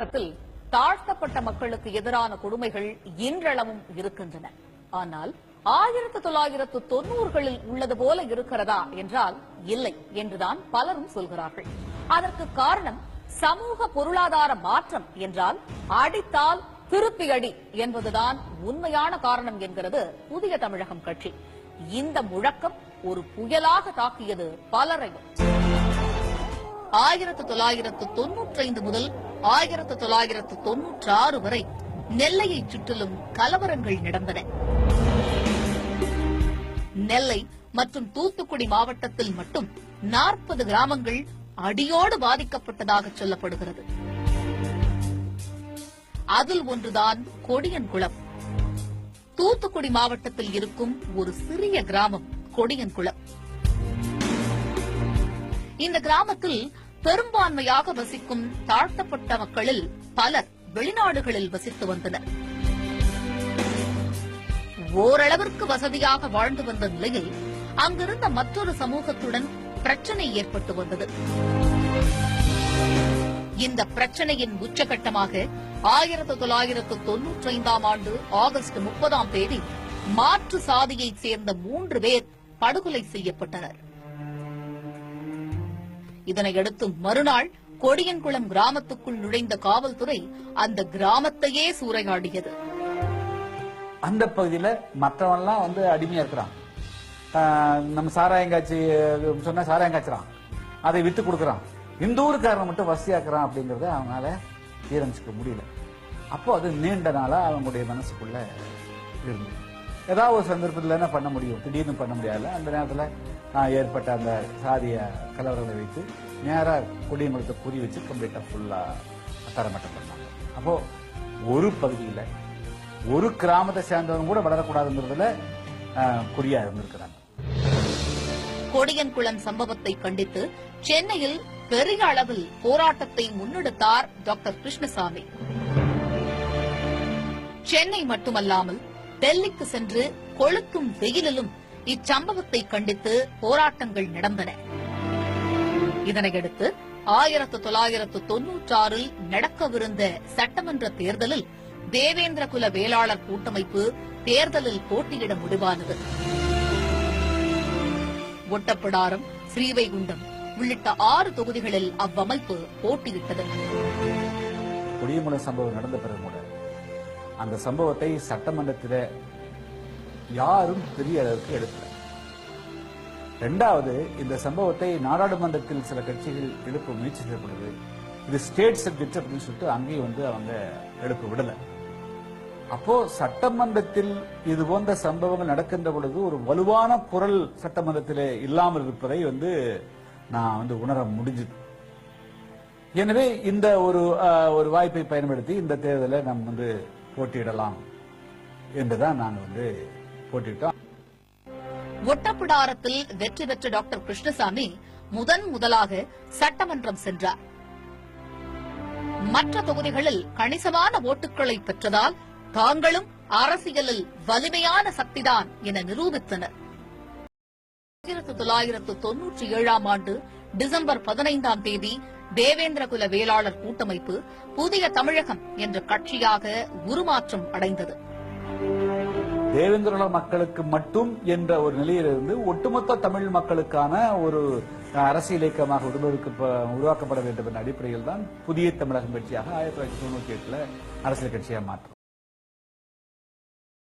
தமிழகத்தில் தாழ்த்தப்பட்ட மக்களுக்கு எதிரான கொடுமைகள் இன்றளவும் இருக்கின்றன. ஆனால் ஆயிரத்தி தொள்ளாயிரத்து தொன்னூறுகளில் உள்ளது போல இருக்கிறதா என்றால் இல்லை என்றுதான் பலரும் சொல்கிறார்கள். அதற்கு காரணம் சமூக பொருளாதார மாற்றம் என்றால் அடித்தால் திருப்பி அடி என்பதுதான் உண்மையான காரணம் என்கிறது புதிய தமிழகம் கட்சி. இந்த முழக்கம் ஒரு புயலாக தாக்கியது பலரையும். ஆயிரத்து தொள்ளாயிரத்து தொன்னூற்றி ஐந்து முதல் ஆயிரத்தி தொள்ளாயிரத்து தொன்னூற்றி ஆறு வரை நெல்லையை சுற்றிலும் கலவரங்கள் நடந்தன. நெல்லை மற்றும் தூத்துக்குடி மாவட்டத்தில் மட்டும் நாற்பது கிராமங்கள் அடியோடு பாதிக்கப்பட்டதாக சொல்லப்படுகிறது. அதில் ஒன்றுதான் கொடியன்குளம் தூத்துக்குடி மாவட்டத்தில் இருக்கும் ஒரு சிறிய கிராமம் கொடியன்குளம் இந்த கிராமத்தில் பெரும்பான்மையாக வசிக்கும் தாழ்த்தப்பட்ட மக்களில் பலர் வெளிநாடுகளில் வசித்து வந்தனர். ஓரளவிற்கு வசதியாக வாழ்ந்து வந்த நிலையில் அங்கிருந்த மற்றொரு சமூகத்துடன் பிரச்சனை ஏற்பட்டு வந்தது. இந்த பிரச்சனையின் உச்சகட்டமாக ஆயிரத்து தொள்ளாயிரத்து தொன்னூற்றி ஐந்தாம் ஆண்டு ஆகஸ்ட் முப்பதாம் தேதி மாற்று சாதியைச் சேர்ந்த மூன்று பேர் படுகொலை செய்யப்பட்டனர். இதனையடுத்து மறுநாள் கொடியன்குளம் கிராமத்துக்குள் நுழைந்த காவல்துறை அந்த கிராமத்தையே சூறையாடியது. அந்த பகுதியில மற்றவன்லாம் வந்து அடிமையா இருக்கிறான். நம்ம சாராயங்காட்சி சொன்னா சாராயங்காய்ச்சறான் அதை வித்து கொடுக்கறான். இந்த ஊருக்காரன் மட்டும் வசதியாக்குறான் அப்படிங்கறத அவனால ஜீரணிச்சுக்க முடியல. அப்போ அது நீண்ட நாளா அவங்களுடைய மனசுக்குள்ள இருந்தது. ஏதாவது ஒரு சந்தர்ப்பத்தில் என்ன பண்ண முடியும்? திடீர்னு பண்ண முடியாது அந்த நேரத்தில் ஏற்பட்ட அந்த சாதிய கலவரங்களை வைத்து நேராக கொடியங்குளத்தை குறி வச்சு கம்ப்ளீட்டாக ஃபுல்லாக தரமட்டம் பண்ணாங்க அப்போ ஒரு பகுதியில் ஒரு கிராமத்தை சேர்ந்தவங்க கூட வளரக்கூடாதுங்கிறதுல ஆஹ், குறியா இருந்திருக்கிறாங்க. கொடியன்குளம் சம்பவத்தை கண்டித்து சென்னையில் பெரிய அளவில் போராட்டத்தை முன்னெடுத்தார் டாக்டர் கிருஷ்ணசாமி. சென்னை மட்டுமல்லாமல் டெல்லிக்கு சென்று கொளுத்தும் வெயிலிலும் இச்சம்பவத்தை கண்டித்து போராட்டங்கள் நடந்தன. இதனையடுத்து ஆயிரத்து தொள்ளாயிரத்து தொன்னூற்றாறில் நடக்கவிருந்த சட்டமன்ற தேர்தலில் தேவேந்திர குல வேளாளர் கூட்டமைப்பு தேர்தலில் போட்டியிட முடிவானது. ஒட்டப்பிடாரம் ஸ்ரீவைகுண்டம் உள்ளிட்ட ஆறு தொகுதிகளில் அவ்வமைப்பு போட்டியிட்டது. கொடியங்குளம் சம்பவம் நடந்த பிறகு கூட அந்த சம்பவத்தை சட்டமன்றத்தில் யாரும் பெரிய அளவுக்கு எடுக்கல. ரெண்டாவது இந்த சம்பவத்தை நாடாளுமன்றத்தில் சில கட்சிகள் எழுப்ப முயற்சி செய்யப்படுது இது ஸ்டேட் சப்ஜெக்ட் அப்படின்னு சொல்லிட்டு அங்கேயும் வந்து அவங்க எழுப்ப விடல. அப்போ சட்டமன்றத்தில் இது போன்ற சம்பவங்கள் நடக்கின்ற பொழுது ஒரு வலுவான குரல் சட்டமன்றத்தில் இல்லாமல் இருப்பதை வந்து நான் வந்து உணர முடிஞ்சது. எனவே இந்த ஒரு ஒரு வாய்ப்பை பயன்படுத்தி இந்த தேர்தலை நம் வந்து போட்டியிடலாம் என்றுதான் நான் வந்து போட்டியிட்டோம் ஒட்டப்பிடாரத்தில் வெற்றி பெற்ற டாக்டர் கிருஷ்ணசாமி முதன் முதலாக சட்டமன்றம் சென்றார். மற்ற தொகுதிகளில் கணிசமான ஓட்டுகளை பெற்றதால் தாங்களும் அரசியலில் வலிமையான சக்திதான் என நிரூபித்தனர். ஆயிரத்து தொள்ளாயிரத்து தொன்னூற்றி ஏழாம் ஆண்டு டிசம்பர் பதினைந்தாம் தேதி தேவேந்திரகுல வேளாளர் கூட்டமைப்பு புதிய தமிழகம் என்ற கட்சியாக உருமாற்றம் அடைந்தது. தேவேந்திரகுல மக்களுக்கு மட்டும் என்ற ஒரு நிலையிலிருந்து ஒட்டுமொத்த தமிழ் மக்களுக்கான ஒரு அஹ், அரசியல் இயக்கமாக உருவாக்கப்பட வேண்டும் என்ற அடிப்படையில் தான் புதிய தமிழகம் கட்சியாக ஆயிரத்தி தொள்ளாயிரத்தி தொண்ணூத்தி எட்டுல அரசியல் கட்சியாக மாற்றம்.